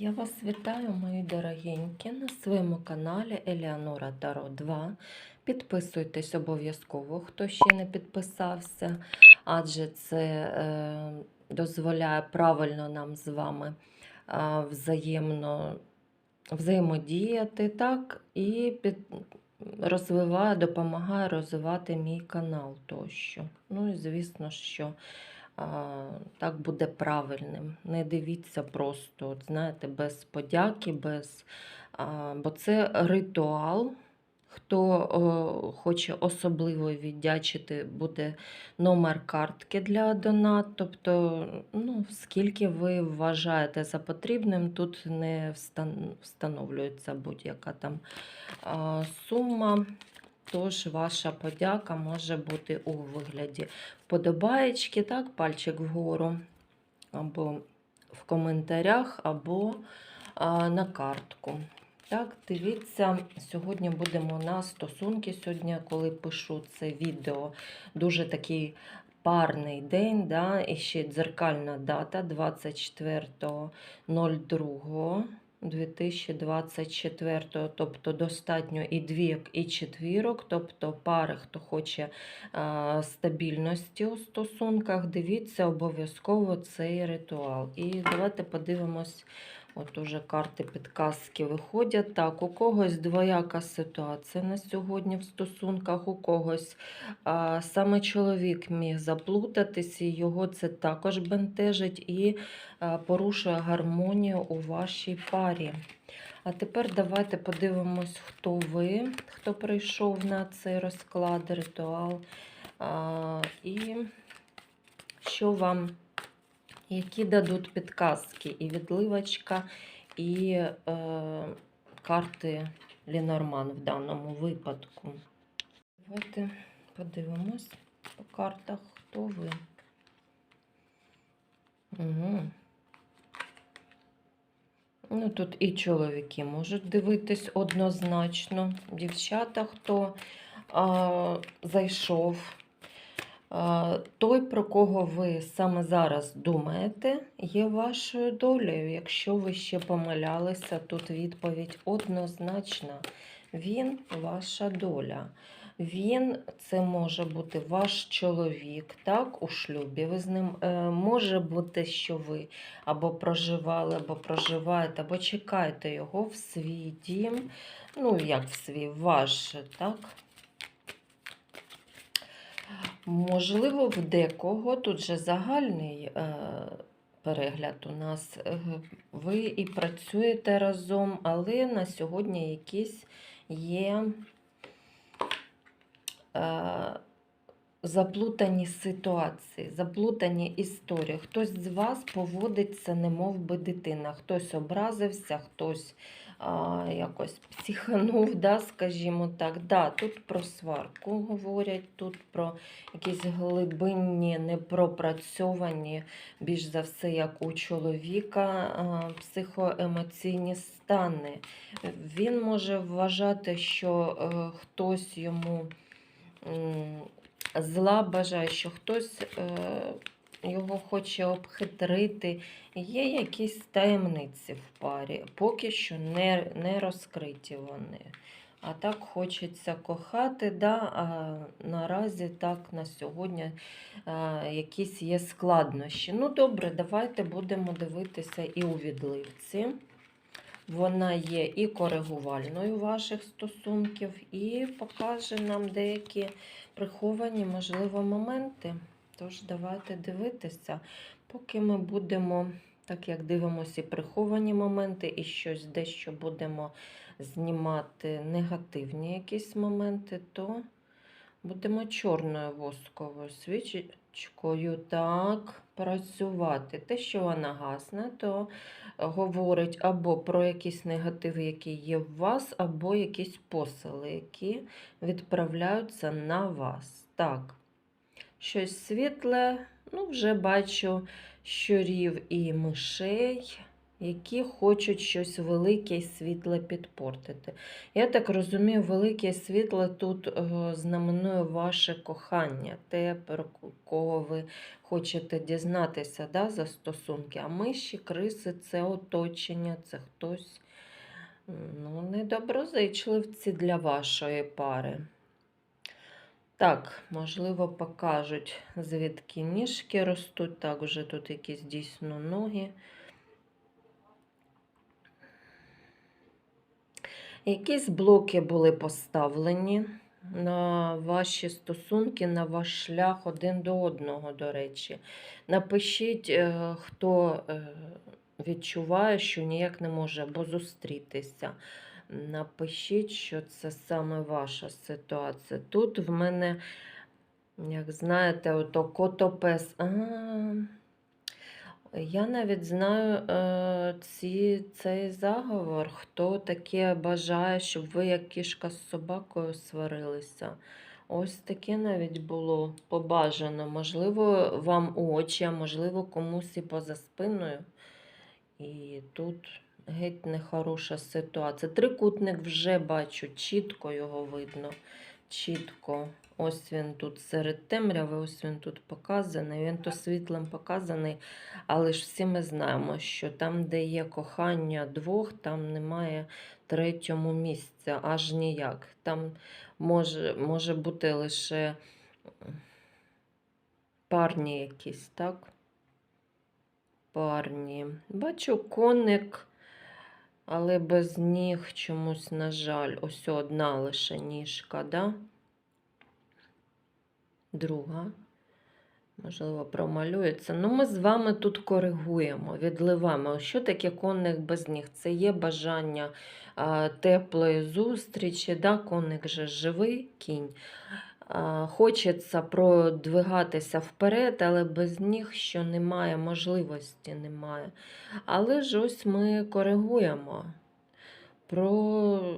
Я вас вітаю, мої дорогенькі, на своєму каналі Еліанора Таро 2. Підписуйтесь обов'язково, хто ще не підписався, адже це е, дозволяє правильно нам з вами е, взаємно взаємодіяти, так, і під, розвиває, допомагає розвивати мій канал тощо. Ну і звісно, що так буде правильним. Не дивіться просто, от, знаєте, без подяки, без, бо це ритуал. Хто хоче особливо віддячити, буде номер картки для донат. Тобто, ну, скільки ви вважаєте за потрібним, тут не встановлюється будь-яка там сума. Тож ваша подяка може бути у вигляді вподобаєчки, так, пальчик вгору, або в коментарях, або а, на картку. Так, дивіться, сьогодні будемо на стосунки. Сьогодні, коли пишу це відео, дуже такий парний день, да, і ще дзеркальна дата 24.02. 2024, тобто достатньо і двік, і четвірок, тобто пари, хто хоче а, стабільності у стосунках, дивіться обов'язково цей ритуал. І давайте подивимось, от уже карти підказки виходять. Так, у когось двояка ситуація на сьогодні в стосунках, у когось а, саме чоловік міг заплутатись, і його це також бентежить і а, порушує гармонію у вашій парі. А тепер давайте подивимось, хто ви, хто прийшов на цей розклад, ритуал. А, і що вам, які дадуть підказки, і відливочка, і е, карти Лінорман в даному випадку. Давайте подивимось по картах, хто ви. Угу. Ну, тут і чоловіки можуть дивитись однозначно. Дівчата, хто а, зайшов, той, про кого ви саме зараз думаєте, є вашою долею. Якщо ви ще помилялися, тут відповідь однозначна. Він ваша доля. Він це може бути ваш чоловік, так, у шлюбі. Ви з ним е, може бути, що ви або проживали, або проживаєте, або чекаєте його в свій дім. Ну, як в свій ваш, так? Можливо, в декого тут же загальний е, перегляд у нас. Ви і працюєте разом, але на сьогодні якісь є е, заплутані ситуації, заплутані історії. Хтось з вас поводиться, немов би дитина, хтось образився, хтось а, якось психанув, да, скажімо так. Да, тут про сварку говорять, тут про якісь глибинні, непропрацьовані, більш за все, як у чоловіка, а, психоемоційні стани. Він може вважати, що е, хтось йому зла бажає, що хтось е, його хоче обхитрити. Є якісь таємниці в парі, поки що не, не розкриті вони. А так хочеться кохати, да, а наразі так на сьогодні а, якісь є складнощі. Ну, добре, давайте будемо дивитися і у відливці. Вона є і коригувальною ваших стосунків, і покаже нам деякі приховані, можливо, моменти. Тож давайте дивитися, поки ми будемо, так як дивимося, і приховані моменти, і щось дещо будемо знімати негативні якісь моменти, то будемо чорною восковою свічечкою так працювати. Те, що вона гасне, то говорить або про якісь негативи, які є в вас, або якісь посили, які відправляються на вас. Так, щось світле, ну, вже бачу щурів і мишей. які хочуть щось велике і світле підпортити. Я так розумію, велике світле тут е, знаменує ваше кохання, те, про кого ви хочете дізнатися да, за стосунки. А миші, криси це оточення, це хтось ну, недоброзичливці для вашої пари. Так, можливо, покажуть, звідки ніжки ростуть. Так, вже тут якісь дійсно ноги. Якісь блоки були поставлені на ваші стосунки, на ваш шлях один до одного, до речі. Напишіть, е, хто е, відчуває, що ніяк не може або зустрітися. Напишіть, що це саме ваша ситуація. Тут в мене, як знаєте, ото котопес. А, я навіть знаю е, ці, цей заговор, хто таке бажає, щоб ви як кішка з собакою сварилися. Ось таке навіть було побажано. Можливо, вам у очі, а можливо, комусь і поза спиною. І тут геть нехороша ситуація. Трикутник вже бачу, чітко його видно. Чітко. Ось він тут серед темряви, ось він тут показаний. Він то світлим показаний, але ж всі ми знаємо, що там, де є кохання двох, там немає третьому місця, аж ніяк. Там може, може бути лише парні якісь, так? Парні. Бачу коник, але без ніг чомусь, на жаль, ось одна лише ніжка, да? Друга. Можливо, промалюється. Ну, ми з вами тут коригуємо, відливаємо. Що таке конник без ніг? Це є бажання теплої зустрічі. Да? Конник же живий кінь. Хочеться продвигатися вперед, але без ніг, що немає, можливості немає. Але ж ось ми коригуємо. Про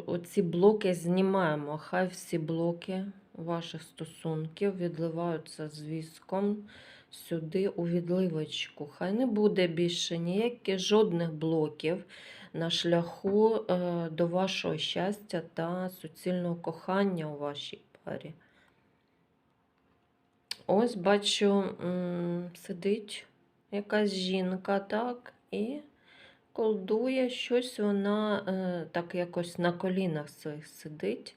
оці блоки знімаємо. Хай всі блоки ваших стосунків відливаються з віском сюди у відливочку. Хай не буде більше ніяких жодних блоків на шляху е, до вашого щастя та суцільного кохання у вашій парі. Ось бачу, сидить якась жінка, так, і колдує щось вона е, так якось на колінах своїх сидить.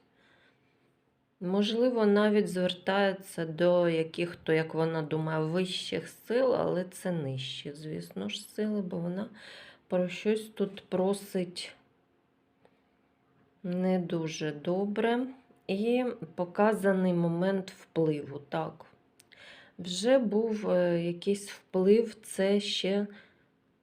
Можливо, навіть звертається до яких-то, як вона думає, вищих сил, але це нижчі, звісно ж, сили, бо вона про щось тут просить не дуже добре. І показаний момент впливу. Так, вже був е, якийсь вплив, це ще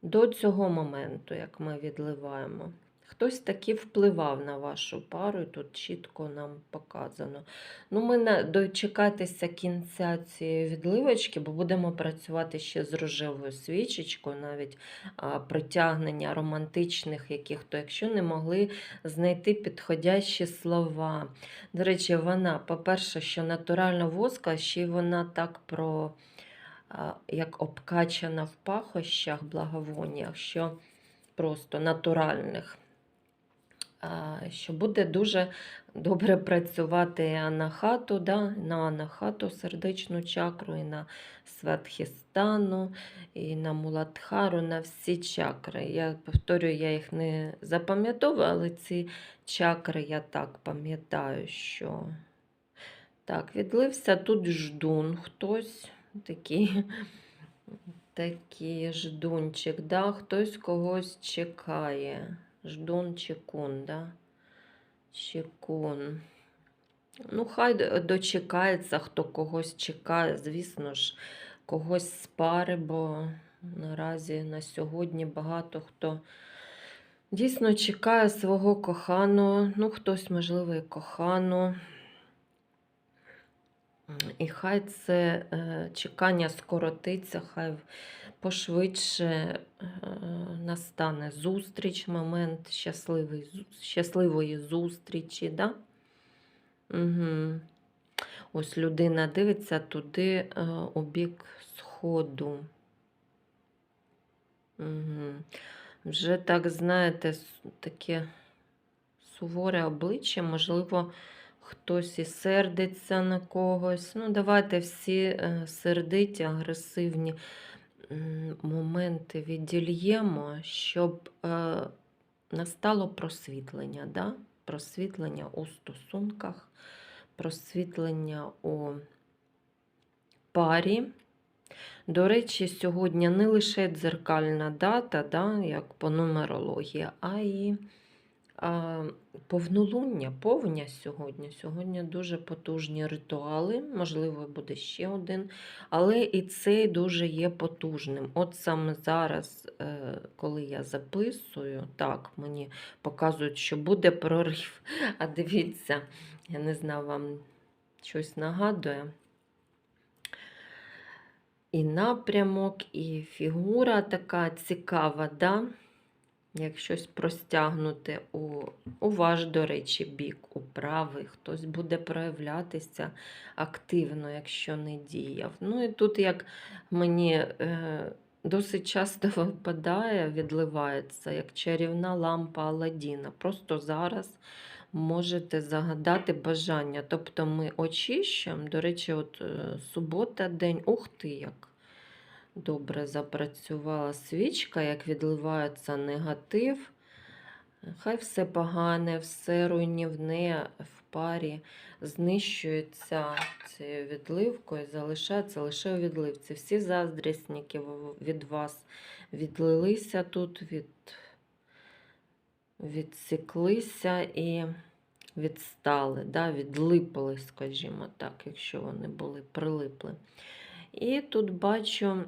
до цього моменту, як ми відливаємо. Хтось таки впливав на вашу пару, тут чітко нам показано. Ну, ми дочекатися кінця цієї відливочки, бо будемо працювати ще з рожевою свічечкою, навіть а, притягнення романтичних яких-то, якщо не могли знайти підходящі слова. До речі, вона, по-перше, що натуральна воска, ще й вона так про а, як обкачана в пахощах, благовоннях, що просто натуральних. Що буде дуже добре працювати анахату, да? на анахату, сердечну чакру, і на сватхістану, і на муладхару, на всі чакри. Я повторюю, я їх не запам'ятовую, але ці чакри я так пам'ятаю, що так, відлився тут ждун хтось такий. Такий ждунчик, да? хтось когось чекає. Ждун чекун, да? Чекун. Ну, хай дочекається, хто когось чекає, звісно ж, когось з пари, бо наразі на сьогодні багато хто дійсно чекає свого коханого, ну, хтось, можливо, і кохану. І хай це е, чекання скоротиться, хай пошвидше е, настане зустріч, момент щасливої зустрічі. Да? Угу. Ось людина дивиться туди е, у бік сходу. Угу. вже так, знаєте, таке суворе обличчя, можливо, хтось і сердиться на когось. Ну, давайте всі е, сердиті, агресивні моменти віддільємо, щоб е, настало просвітлення, да? просвітлення у стосунках, просвітлення у парі. До речі, сьогодні не лише дзеркальна дата, да, як по нумерології, а а, повнолуння, повня сьогодні. Сьогодні дуже потужні ритуали, можливо, буде ще один, але і цей дуже є потужним. От саме зараз, е, коли я записую, так, мені показують, що буде прорив. А дивіться, я не знаю, вам щось нагадує. І напрямок, і фігура така цікава, да? Як щось простягнути у, у ваш, до речі, бік, у правий. Хтось буде проявлятися активно, якщо не діяв. Ну і тут, як мені е, досить часто випадає, відливається, як чарівна лампа Аладдіна. Просто зараз можете загадати бажання. Тобто ми очищуємо, до речі, от е, субота, день, ух ти, як добре запрацювала свічка, як відливається негатив. Хай все погане, все руйнівне в парі знищується цією відливкою, залишається лише у відливці. Всі заздрісніки в- від вас відлилися тут, від... відсіклися і відстали, да, відлипали, скажімо так, якщо вони були прилипли. І тут бачу,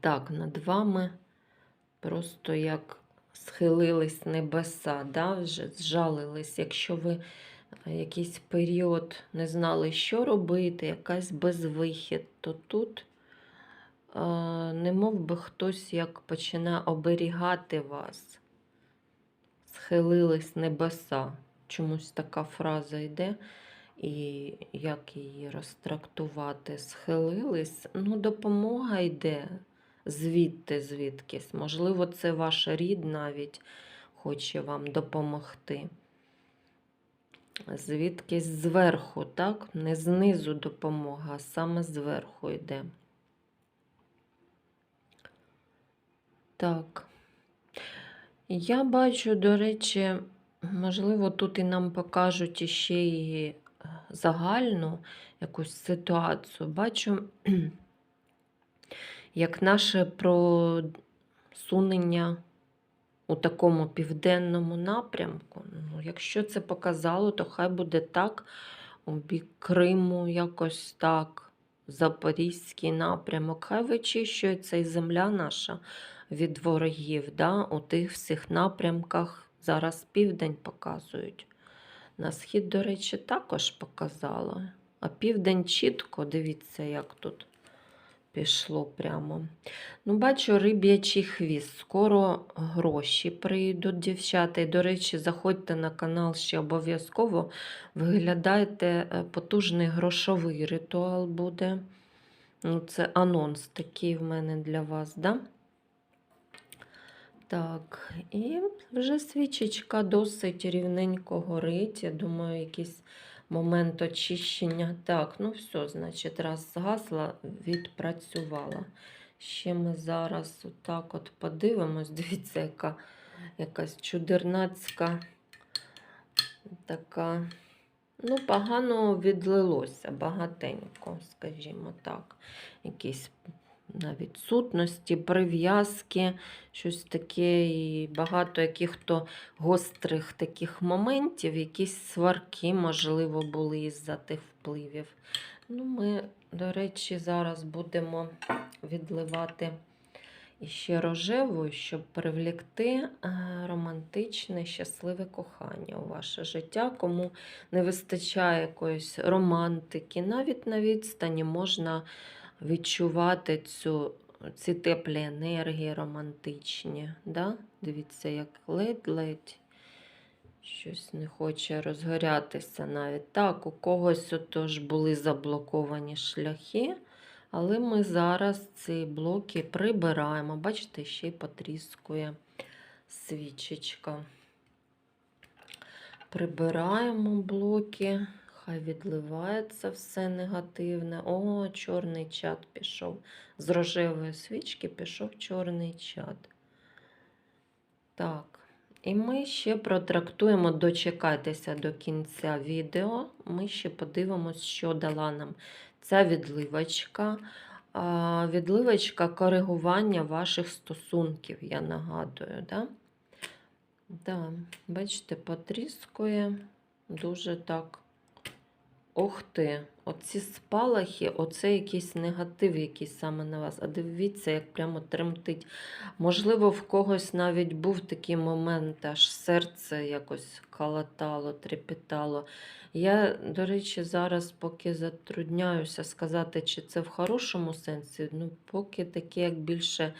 так, над вами просто як схилились небеса, да, вже зжалились. Якщо ви е, якийсь період не знали, що робити, якась безвихід, то тут е, не мов би хтось як починає оберігати вас. Схилились небеса. Чомусь така фраза йде. І як її розтрактувати? Схилились. Ну, допомога йде звідти, звідкись. Можливо, це ваш рід навіть хоче вам допомогти. Звідкись зверху, так? Не знизу допомога, а саме зверху йде. Так. Я бачу, до речі, можливо, тут і нам покажуть іще і загальну якусь ситуацію. Бачу, як наше просунення у такому південному напрямку. Ну, якщо це показало, то хай буде так. У бік Криму якось так. Запорізький напрямок. Хай вичищується і земля наша від ворогів. Да? У тих всіх напрямках зараз південь показують. На схід, до речі, також показало. А південь чітко, дивіться, як тут пішло прямо. Ну, бачу, риб'ячий хвіст. Скоро гроші прийдуть, дівчата. І, до речі, заходьте на канал ще обов'язково. Виглядайте, е, потужний грошовий ритуал буде. Ну, це анонс такий в мене для вас, да? Так, і вже свічечка досить рівненько горить. Я думаю, якийсь момент очищення. Так, ну все, значить, раз згасла, відпрацювала. Ще ми зараз отак от подивимось. Дивіться, яка якась чудернацька така. Ну, погано відлилося, багатенько, скажімо так. Якісь навіть сутності, прив'язки, щось таке, і багато яких-то гострих таких моментів, якісь сварки, можливо, були із-за тих впливів. Ну, ми, до речі, зараз будемо відливати іще рожевою, щоб привлекти е, романтичне, щасливе кохання у ваше життя. Кому не вистачає якоїсь романтики, навіть на відстані можна відчувати цю, ці теплі енергії романтичні. Да? Дивіться, як ледь-ледь щось не хоче розгорятися навіть. Так, у когось отож були заблоковані шляхи Але ми зараз ці блоки прибираємо. Бачите, ще й потріскує свічечка. Прибираємо блоки, хай відливається все негативне. О, чорний чат пішов. З рожевої свічки пішов чорний чат. Так, і ми ще протрактуємо, дочекайтеся до кінця відео. Ми ще подивимось, що дала нам ця відливочка. Відливочка коригування ваших стосунків, я нагадую. Да? Да, бачите, потріскує дуже так. Ох ти, оці спалахи, оце якийсь негатив, якийсь саме на вас. А дивіться, як прямо тремтить. Можливо, в когось навіть був такий момент, аж серце якось калатало, трепетало. Я, до речі, зараз поки затрудняюся сказати, чи це в хорошому сенсі, ну, поки таке, як більше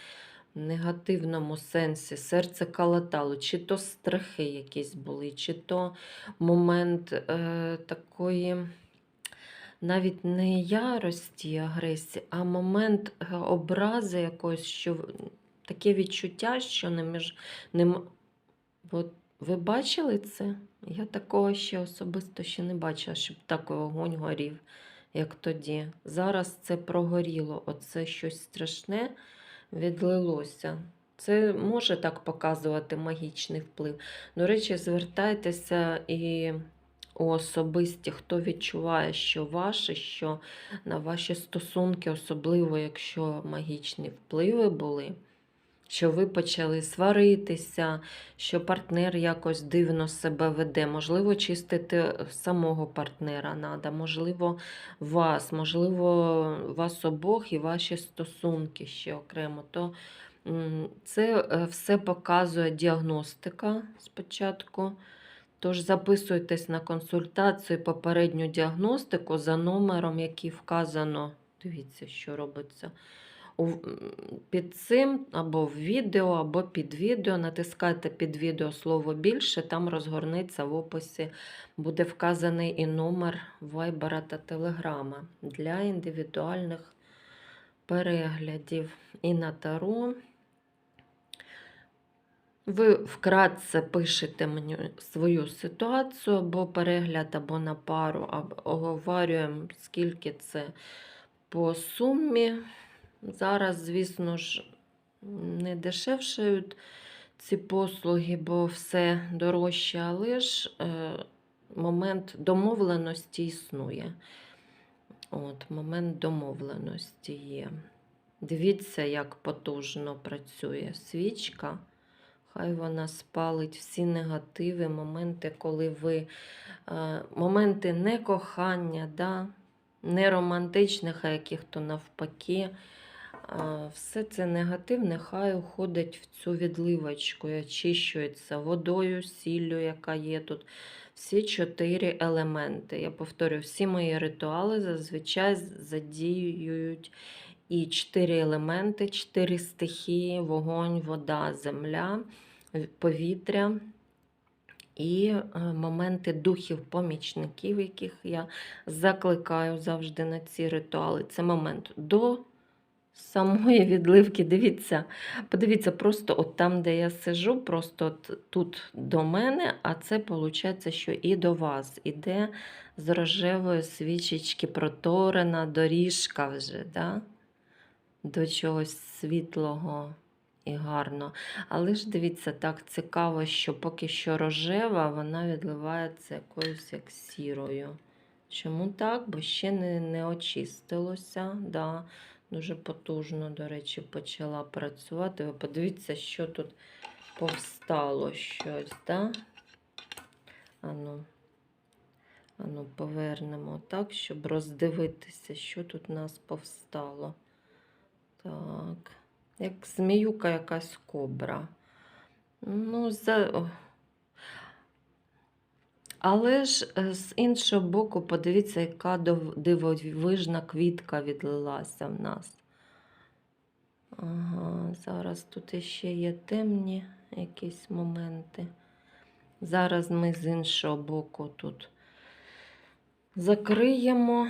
негативному сенсі. Серце калатало, чи то страхи якісь були, чи то момент е, такої. Навіть не ярості, агресії, а момент е, образи якоїсь, що таке відчуття, що не між ним. От ви бачили це? Я такого ще особисто ще не бачила, щоб так вогонь горів, як тоді. Зараз це прогоріло, оце щось страшне відлилося. Це може так показувати магічний вплив. До речі, звертайтеся і особисті, хто відчуває, що ваше, що на ваші стосунки, особливо якщо магічні впливи були, що ви почали сваритися, що партнер якось дивно себе веде. Можливо, чистити самого партнера треба, можливо, вас, можливо, вас обох і ваші стосунки ще окремо. То це е, все показує діагностика спочатку. Тож записуйтесь на консультацію, попередню діагностику за номером, який вказано. Дивіться, що робиться. Під цим або в відео, або під відео. Натискайте під відео слово більше, там розгорнеться в описі. Буде вказаний і номер Вайбера та Телеграма для індивідуальних переглядів. І на Таро. Ви вкратце пишете мені свою ситуацію, або перегляд, або на пару, або оговорюємо, скільки це по сумі. Зараз, звісно ж, не дешевшають ці послуги, бо все дорожче, але ж е, момент домовленості існує. От, момент домовленості є. Дивіться, як потужно працює свічка. Хай вона спалить всі негативи, моменти, коли ви е, моменти некохання, да? не романтичних, а яких то навпаки. Е, все це негативне хай уходить в цю відливочку і очищується водою, сіллю, яка є тут. Всі чотири елементи. Я повторюю, всі мої ритуали зазвичай задіюють і чотири елементи, чотири стихії: вогонь, вода, земля, повітря. І е, моменти духів-помічників, яких я закликаю завжди на ці ритуали. Це момент до самої відливки. Дивіться, подивіться, просто от там, де я сижу, просто от тут до мене, а це виходить, що і до вас. Іде з рожевої свічечки проторена доріжка вже. Да? До чогось світлого і гарного. Але ж дивіться, так цікаво, що поки що рожева, вона відливається якоюсь як сірою. Чому так? Бо ще не, не очистилося. Да. Дуже потужно, до речі, почала працювати. Ви подивіться, що тут повстало щось, да? Ану. Ану, повернемо так, щоб роздивитися, що тут у нас повстало. Так, як зміюка якась кобра. Ну, за... Але ж е, з іншого боку, подивіться, яка дивовижна квітка відлилася в нас. Ага, зараз тут іще є темні якісь моменти. Зараз ми з іншого боку тут закриємо.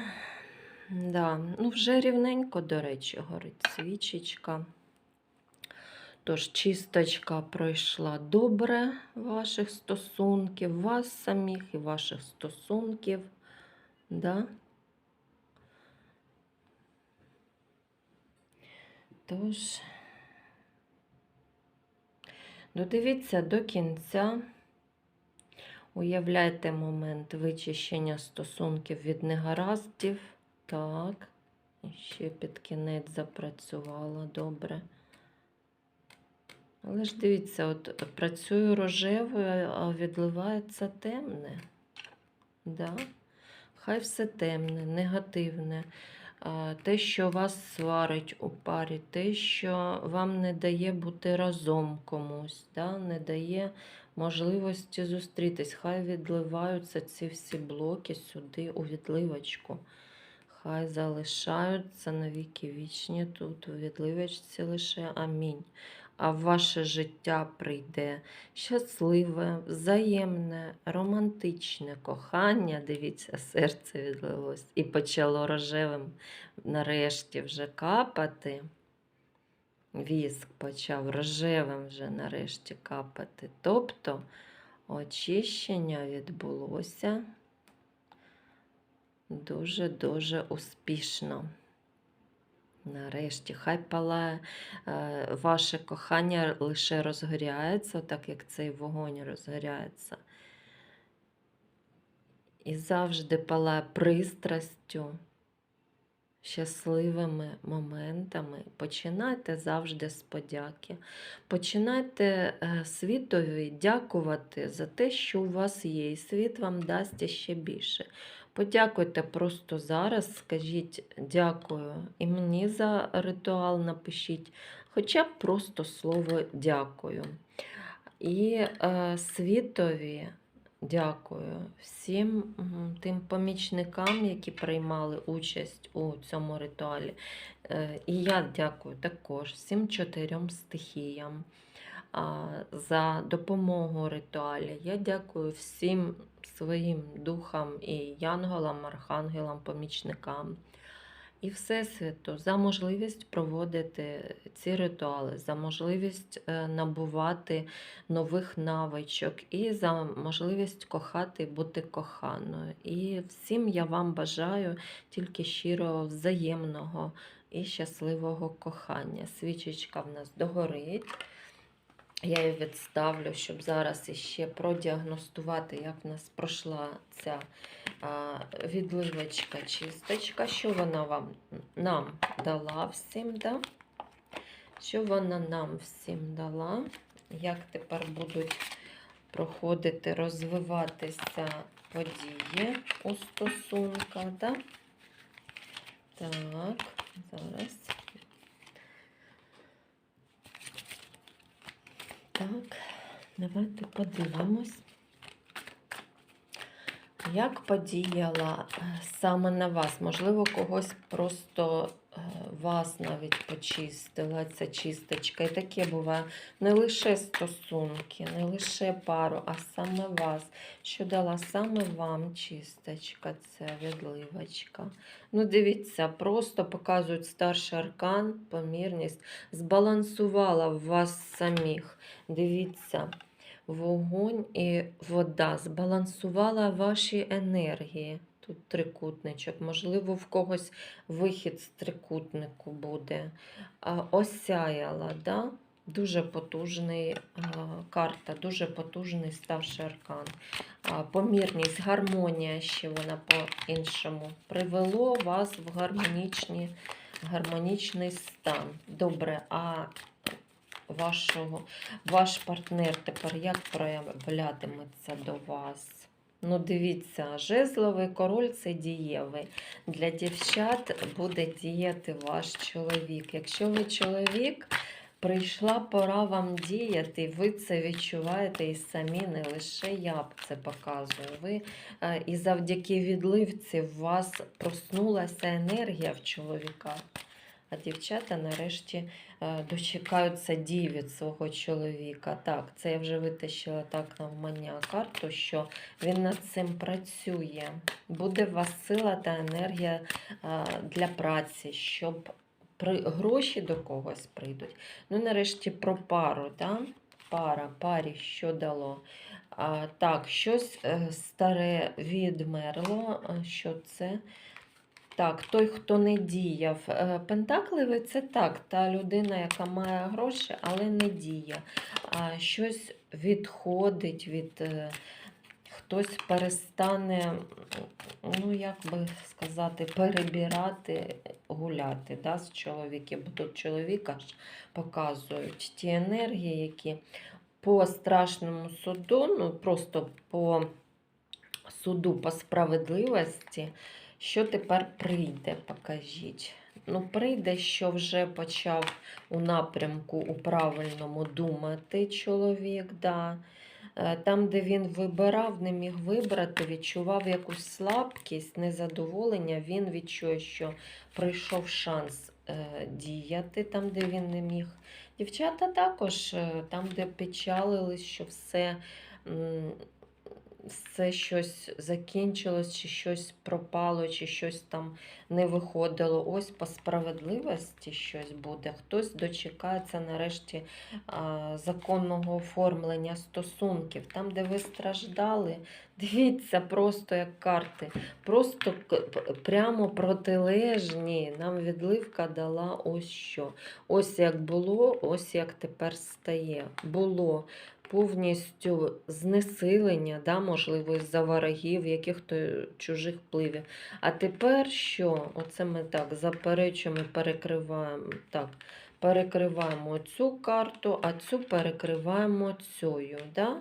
Да. Ну, вже рівненько, до речі, горить свічечка. Тож чисточка пройшла добре ваших стосунків, вас самих і ваших стосунків. Да? Тож, додивіться до кінця. Уявляйте момент вичищення стосунків від негараздів. Так, ще під кінець запрацювала добре. Але ж дивіться, от працюю рожевою, а відливається темне. Да? Хай все темне, негативне. Те, що вас сварить у парі, те, що вам не дає бути разом комусь, да? не дає можливості зустрітись. Хай відливаються ці всі блоки сюди у відливочку. Хай залишаються навіки вічні тут у відливочці лише амінь. А ваше життя прийде щасливе, взаємне, романтичне кохання. Дивіться, серце відлилось і почало рожевим нарешті вже капати. Віск почав рожевим вже нарешті капати. Тобто очищення відбулося дуже-дуже успішно. Нарешті, хай палає е, ваше кохання лише розгоряється, так як цей вогонь розгоряється. І завжди палає пристрастю, щасливими моментами. Починайте завжди з подяки. Починайте е, світові дякувати за те, що у вас є, і світ вам дасть ще більше. Подякуйте просто зараз, скажіть дякую. І мені за ритуал напишіть, хоча б просто слово дякую. І е, світові дякую всім тим помічникам, які приймали участь у цьому ритуалі. Е, і я дякую також всім чотирьом стихіям за допомогу ритуалі. Я дякую всім своїм духам і янголам, архангелам, помічникам. І Всесвіту за можливість проводити ці ритуали, за можливість е, набувати нових навичок і за можливість кохати бути коханою. І всім я вам бажаю тільки щирого, взаємного і щасливого кохання. Свічечка в нас догорить. Я її відставлю, щоб зараз іще продіагностувати, як в нас пройшла ця відливочка, чисточка, що вона вам нам дала всім, да? що вона нам всім дала, як тепер будуть проходити, розвиватися події у стосунках. Да? Так, зараз. Так, давайте подивимось, як подіяла е, саме на вас. Можливо, когось просто вас навіть почистила ця чисточка. І таке буває не лише стосунки, не лише пару, а саме вас. Що дала саме вам чисточка, ця відливочка. Ну, дивіться, просто показують старший аркан, помірність, збалансувала в вас самих. Дивіться, вогонь і вода збалансувала ваші енергії. Тут трикутничок, можливо, в когось вихід з трикутнику буде. Осяяла, да? дуже потужний карта, дуже потужний старший аркан. Помірність, гармонія ще вона по-іншому привело вас в гармонічні, гармонічний стан. Добре, а вашого, ваш партнер тепер як проявлятиметься до вас? Ну, дивіться, жезловий король це дієвий. Для дівчат буде діяти ваш чоловік. Якщо ви чоловік, прийшла пора вам діяти, ви це відчуваєте і самі, не лише я це показую. Ви, е, І завдяки відливці в вас проснулася енергія в чоловіка. А дівчата нарешті е, дочекаються дій від свого чоловіка. Так, це я вже витащила так навмання карту, що він над цим працює. Буде у вас сила та енергія е, для праці, щоб гроші до когось прийдуть. Ну, нарешті про пару, да? пара, парі що дало. А, так, щось е, старе відмерло. Що це? Так, той, хто не діяв. Е, Пентакливий це так, та людина, яка має гроші, але не діє. Щось відходить від. е, Хтось перестане, ну як би сказати, перебирати, гуляти да, з чоловіків. Бо тут чоловіка ж показують ті енергії, які по страшному суду, ну просто по суду, по справедливості, що тепер прийде, покажіть. Ну, прийде, що вже почав у напрямку у правильному думати чоловік, да. Е, Там, де він вибирав, не міг вибрати, відчував якусь слабкість, незадоволення, він відчує, що прийшов шанс е, діяти там, де він не міг. Дівчата також, е, там, де печалились, що все, все щось закінчилось, чи щось пропало, чи щось там не виходило. Ось по справедливості щось буде. Хтось дочекається нарешті законного оформлення стосунків. Там, де ви страждали, дивіться просто як карти. Просто прямо протилежні. Нам відливка дала ось що. Ось як було, ось як тепер стає. Було повністю знесилення, да, можливо, із-за ворогів, яких-то чужих впливів. А тепер що? Оце ми так заперечуємо, перекриваємо. Так, перекриваємо цю карту, а цю перекриваємо цією. Да?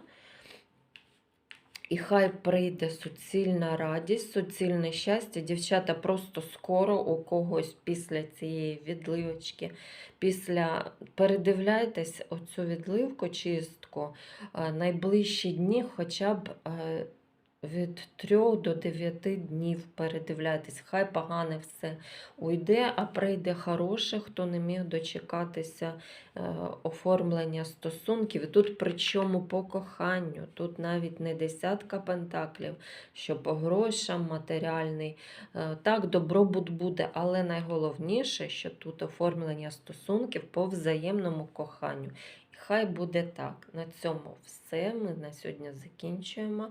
І хай прийде суцільна радість, суцільне щастя. Дівчата просто скоро у когось після цієї відливочки, після передивляйтесь оцю відливку чистку е, найближчі дні хоча б е, від 3 до 9 днів передивляйтесь. Хай погане все уйде, а прийде хороше, хто не міг дочекатися е, оформлення стосунків. Тут причому по коханню, тут навіть не десятка пентаклів, що по грошам матеріальний. Е, Так, добробут буде, але найголовніше, що тут оформлення стосунків по взаємному коханню. Хай буде так. На цьому все. Ми на сьогодні закінчуємо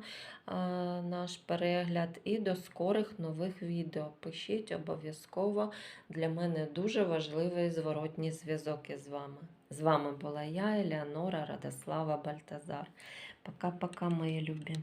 наш перегляд. І до скорих нових відео. Пишіть обов'язково. Для мене дуже важливий зворотній зв'язок із вами. З вами була я, Елеонора Радослава Бальтазар. Пока-пока, мої любі.